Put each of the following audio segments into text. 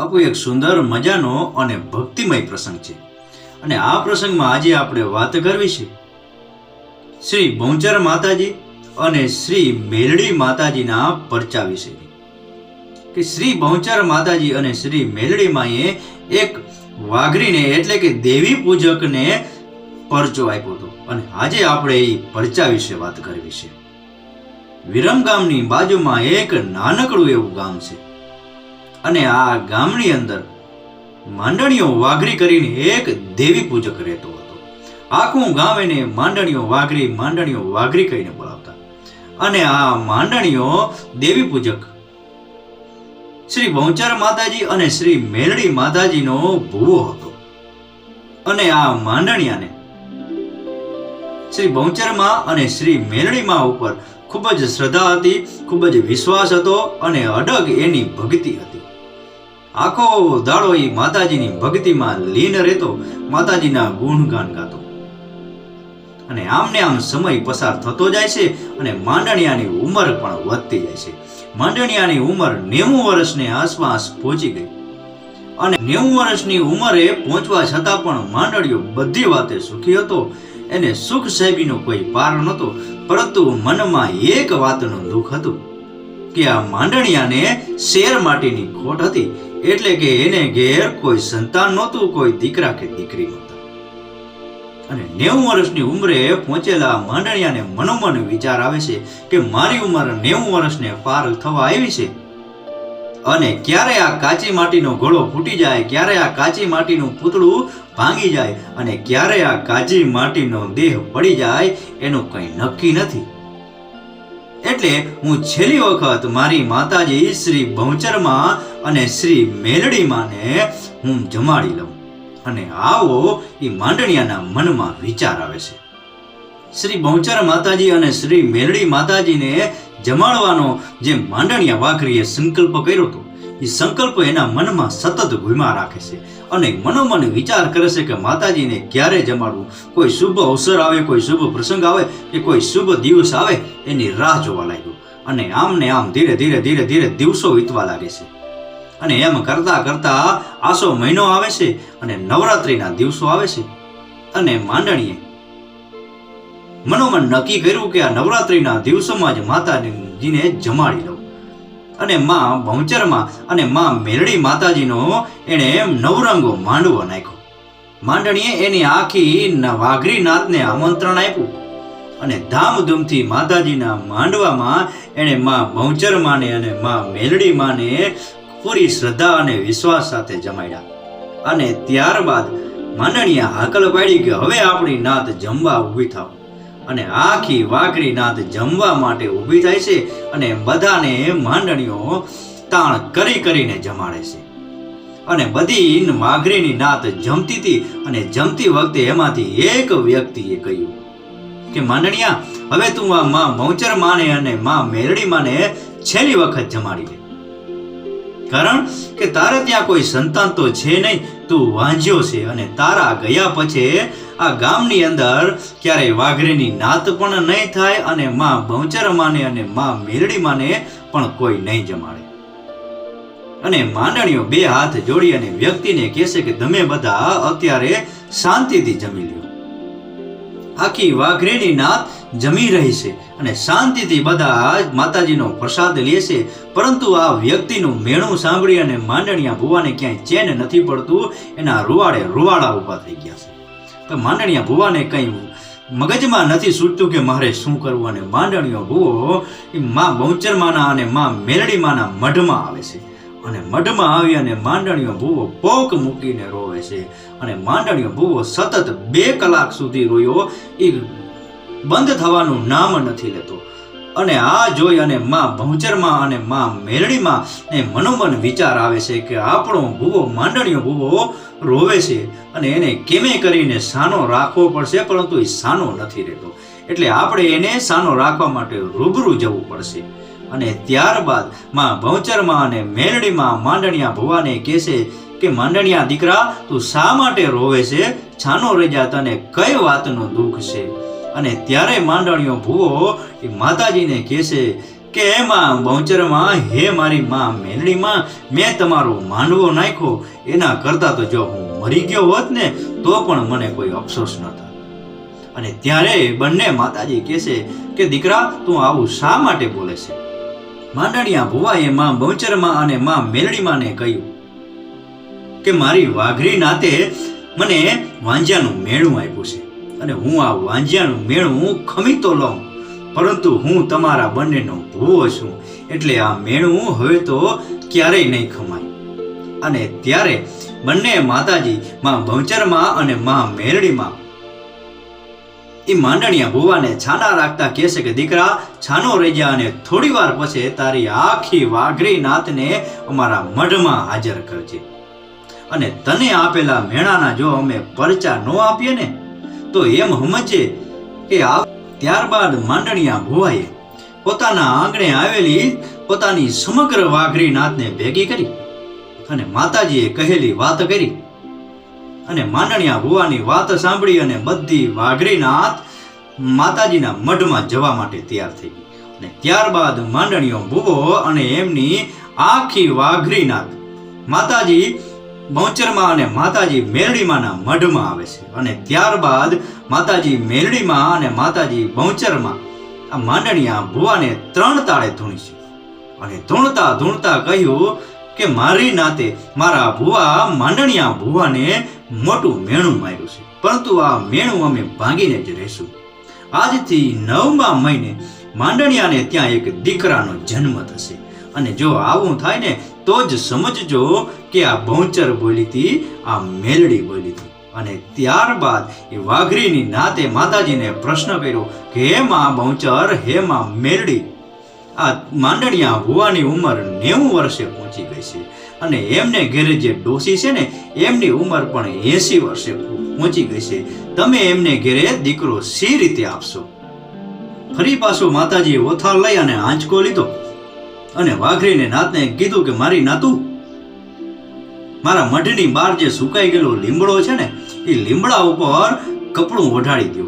બાપુ, એક સુંદર, મજાનો અને ભક્તિમય પ્રસંગ છે. અને આ પ્રસંગમાં આજે આપણે વાત કરવી છે શ્રી બહુચર માતાજી અને શ્રી મેલડી માતાજીના પરચા વિશેની. કે શ્રી બહુચર માતાજી અને શ્રી મેલડી માએ એક વાઘરીને એટલે કે દેવી પૂજકને પરચો આપ્યો હતો. અને આજે આપણે એ પરચા વિશે વાત કરવી છે. વિરમ ગામની બાજુમાં એક નાનકડું એવું ગામ છે. અને આ ગામની અંદર માંડણીઓ વાઘરી કરીને એક દેવી પૂજક રહેતો હતો. આખું ગામ એને માંડણીઓ વાઘરી માંડણીઓ વાઘરી કહીને બોલાવતા. અને આ માંડણીઓ દેવી પૂજક શ્રી બહુચર માતાજી અને શ્રી મેલડી માતાજીનો ભૂવો હતો. અને આ માંડણિયાને શ્રી બહુચરમાં અને શ્રી મેલડીમાં ઉપર ખૂબ જ શ્રદ્ધા હતી, ખૂબ જ વિશ્વાસ હતો અને અડગ એની ભક્તિ હતી. આખો દાડો એ માતાજીની ભક્તિમાં લીન રહેતો, માતાજીના ગુણગાન ગાતો. અને આમને આમ સમય પસાર થતો જાય છે અને માંડણિયાની ઉંમર પણ વધતી જાય છે. માંડણિયાની ઉંમર નેવું વર્ષને આસપાસ પહોંચી ગઈ. અને નેવું વર્ષની ઉંમરે પહોંચવા છતાં પણ માંડળિયો બધી વાતે સુખી હતો. એને સુખ સાહેબીનો કોઈ પાર નહોતો, પરંતુ મનમાં એક વાતનું દુઃખ હતું કે આ માંડણિયાને શેર માટેની ખોટ હતી. એટલે કે એને ઘેર કોઈ સંતાન નહોતું, કોઈ દીકરા કે દીકરી નહોતા. અને નેવું વર્ષની ઉંમરે પહોંચેલા માંડણિયાને મનોમન વિચાર આવે છે કે મારી ઉંમર નેવું વર્ષને પાર થવા આવી છે. અને ક્યારે આ કાચી માટીનો ઘોડો ફૂટી જાય, ક્યારે આ કાચી માટીનું પૂતળું ભાંગી જાય, અને ક્યારે આ કાચી માટીનો દેહ પડી જાય, એનું કંઈ નક્કી નથી. એટલે હું છેલ્લી વખત મારી માતાજી શ્રી ભવચરમાં અને શ્રી મેલડીમાંને હું જમાડી લઉં. અને આવો એ માંડણિયાના મનમાં વિચાર આવે છે. શ્રી બહુચર માતાજી અને શ્રી મેલડી માતાજીને જમાડવાનો જે માંડણિયા વાઘરીએ સંકલ્પ કર્યો હતો, એ સંકલ્પ એના મનમાં સતત ઘૂમા રાખે છે. અને મનોમન વિચાર કરે છે કે માતાજીને ક્યારે જમાડવું? કોઈ શુભ અવસર આવે, કોઈ શુભ પ્રસંગ આવે કે કોઈ શુભ દિવસ આવે, એની રાહ જોવા લાગ્યો. અને આમને આમ ધીરે ધીરે ધીરે ધીરે દિવસો વીતવા લાગે છે. અને એમ કરતા કરતા આસો મહિનો આવે છે અને નવરાત્રિના દિવસો આવે છે. અને માંડણીએ મનોમન નક્કી કર્યું કે આ નવરાત્રિના દિવસોમાં જ માતાજીને જમાડી અને માં બહુચરમાં અને માં મેરડી માતાજીનો એણે નવરંગો માંડવો નાખ્યો. માંડણીએ એની આખી વાઘરી નાથને આમંત્રણ આપ્યું અને ધામધૂમથી માતાજીના માંડવામાં એણે માં બહુચર માને અને માં મેલડી માને પૂરી શ્રદ્ધા અને વિશ્વાસ સાથે જમાડ્યા. અને ત્યારબાદ માંડણીયા હાકલ પાડી કે હવે આપણી નાત જમવા ઊભી થાવ. અને આખી વાઘરી નાદ જમવા માટે ઊભી થાય છે અને બધાને માંડણીઓ તાણ કરી કરીને જમાડે છે. અને બધી વાઘરીની નાત જમતી હતી અને જમતી વખતે એમાંથી એક વ્યક્તિએ કહ્યું કે, માંડણિયા, હવે તું આ માં મૌચર માને અને માં મેરડી માને છેલ્લી વખત જમાડી લે કારણ કે તારે ત્યાં કોઈ સંતાન તો છે નહીં, તું વાંઝ્યો છે અને તારા ગયા પછી આ ગામની અંદર ક્યારેય વાઘરેની નાત પણ નહીં થાય અને માં બહુચર માને અને માં મેરડી માને પણ કોઈ નહીં જમાડે. અને માંડણીઓ બે હાથ જોડી અને વ્યક્તિને કહેશે કે, તમે બધા અત્યારે શાંતિથી જમી લ્યો. આખી વાઘરેની નાત જમી રહી છે અને શાંતિથી બધા માતાજીનો પ્રસાદ લેશે પરંતુ આ વ્યક્તિનું મેણું સાંભળી અને માંડણિયા ભુવાને ક્યાંય ચેન નથી પડતું. એના રૂવાડે રૂવાડા ઊભા થઈ ગયા છે. તો માંડણિયા ભુવાને કહ્યું, મગજમાં નથી સૂચતું કે મારે શું કરવું અને માંડણીયો ભુવો, એ મા બહુચરમાના અને મા મેલડીમાના મઢમાં આવે છે. અને મઢમાં આવી અને માંડણીયો ભૂવો પોક મૂકીને રોવે છે. અને માંડણીયો ભૂવો સતત બે કલાક સુધી રોયો, એ બંધ થવાનું નામ નથી લેતો. અને આ જોઈ અને માં ભંચરમાં અને માં મેરડીમાં એ મનોમન વિચાર આવે છે કે આપણો ભૂવો, માંડણીયો ભૂવો રોવે છે અને એને કેમે કરીને સાનો રાખવો પડશે, પરંતુ એ સાનો નથી રહેતો. એટલે આપણે એને સાનો રાખવા માટે રૂબરૂ જવું પડશે. અને ત્યારબાદમાં બહુચરમાં અને મેરડીમાં માંડણિયા ભુવાને કહેશે કે, માંડણિયા દીકરા, તું શા માટે રોવે છે? છાનો રજા તને કઈ વાતનું દુઃખ છે? અને ત્યારે માંડણીયો ભૂવો એ માતાજીને કહેશે કે એમાં બહુચરમાં, હે મારી માં મેલડીમાં, મેં તમારો માંડવો નાખ્યો. એના કરતાં તો જો હું મરી ગયો હોત ને, તો પણ મને કોઈ અફસોસ ન થાય. અને ત્યારે બંને માતાજી કહેશે કે, દીકરા, તું આવું શા માટે બોલે છે? માંડણિયા ભુવાએ માં બહુચરમાં અને માં મેલડીમાંને કહ્યું કે, મારી વાઘરી નાતે મને વાંજિયાનું મેળું આપ્યું છે અને હું આ વાંજિયાનું મેળું ખમી તો લઉં. પરંતુ હું તમારા બંનેનો ભૂવો છું. એટલે આ મેણું હવે તો ક્યારેય નહીં ખમાય. અને ત્યારે બંને માતાજી માં ભવચરમાં અને માં મેરડીમાં એ માંડણિયા ભુવાને છાના રાખતા કહેશે કે, દીકરા, છાનો રહી જા અને થોડી વાર પછી તારી આખી વાઘરી નાતને અમારા મઢમાં હાજર કરજે. અને તને આપેલા મેણાના જો અમે પરચા ન આપીએ ને, તો એમ સમજે કે આ ત્યારબાદ માંડણિયા ભુવાએ પોતાના આંગણે આવેલી પોતાની સમગ્ર વાઘરી નાતને ભેગી કરી અને માતાજીએ કહેલી વાત કરી. અને માંડણિયા ભુવાની વાત સાંભળી અને બધી વાઘરી નાત માતાજીના મઢમાં જવા માટે તૈયાર થઈ ગઈ. અને ત્યારબાદ માંડણીયો ભુવો અને એમની આખી વાઘરી નાથ માતાજી બહુચરમાં અને માતાજી મેરડીમાંના મઢમાં આવે છે. અને ત્યારબાદ માતાજી મેરડીમાં અને માતાજી બહુચરમાં આ માંડણિયા ભુવાને ત્રણ તાળે ધૂણી છે. અને ધૂણતા ધૂણતા કહ્યું કે, મારી નાતે મારા ભુવા માંડણિયા ભુવાને મોટું મેણું માર્યું છે. પરંતુ આ મેણું અમે ભાંગીને જ રહેશું. આજથી નવમા મહિને માંડણિયાને ત્યાં એક દીકરાનો જન્મ થશે. અને જો આવું થાય ને તો જ સમજજો કે આ બહુચર બોલીતી આ મેલડી બોલીતી અને ત્યારબાદ એ વાઘરીની નાતે માતાજીને પ્રશ્ન કર્યો કે, હે માં ભૌચર હે માં મેલડી? આ માંડણિયા ભુવાની ઉંમર નેવું વર્ષે પહોંચી ગઈ છે. અને એમને ઘેરે જે ડોસી છે ને, એમની ઉંમર પણ એસી વર્ષે પહોંચી ગઈ છે. તમે એમને ઘેરે દીકરો સી રીતે આપશો? ફરી પાછો માતાજીએ ઓથાર લઈ અને આંચકો લીધો. અને વાઘરીને નાતને કીધું કે મારી નાતું, મારા મઢની બહાર જે સુકાઈ ગયેલો લીમડો છે ને, એ લીમડા ઉપર કપડું ઓઢાડી દો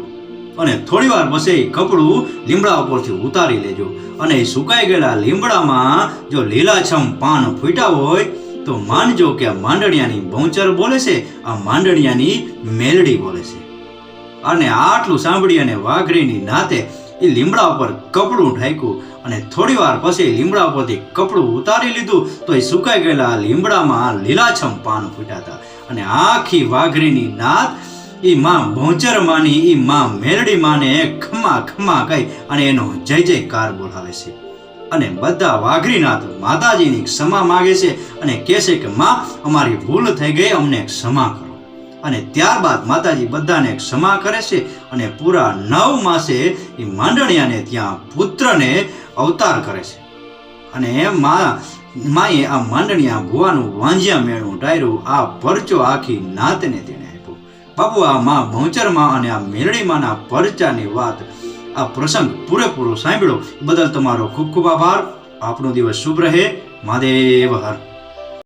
અને થોડી વાર પછી એ કપડું લીમડા ઉપરથી ઉતારી લેજો. અને એ સુકાઈ ગયેલા લીમડામાં જો લીલાછમ પાન ફૂટ્યા હોય, તો માનજો કે આ માંડણિયાની બહુચર બોલે છે, આ માંડણિયાની મેલડી બોલે છે. અને આટલું સાંભળી અને વાઘરીની નાતે એ લીમડા ઉપર કપડું ઢાંક્યું અને થોડી વાર પછી લીમડા ઉપરથી કપડું ઉતારી લીધું તો એ સુકાઈ ગયેલા લીમડામાં લીલાછમ પાન ફૂટ્યા હતા. અને આખી વાઘરીની નાત એ માં ભોંચર માની એ માં મેરડી માને ખમા ખમા કહી અને એનો જય જયકાર બોલાવે છે. અને બધા વાઘરીનાથ માતાજીની ક્ષમા માગે છે અને કહે છે કે, માં, અમારી ભૂલ થઈ ગઈ, અમને ક્ષમા કરો. અને ત્યારબાદ માતાજી બધાને ક્ષમા કરે છે અને પૂરા નવ માસે એ માંડણિયાને ત્યાં પુત્રને અવતાર કરે છે. અને એમ મા, માએ આ માંડણિયા ભુવાનું વાંજ્યા મેળવું ડાયરું, આ પરચો આખી નાતને તેણે આપ્યો. બાપુ, આ માં ભૌચરમાં અને આ મેરણીમાંના પરચાની વાત, આ પ્રસંગ પૂરેપૂરો સાંભળ્યો. બદલ તમારો ખૂબ ખૂબ આભાર. આપનો દિવસ શુભ રહે. મહાદેવ હર.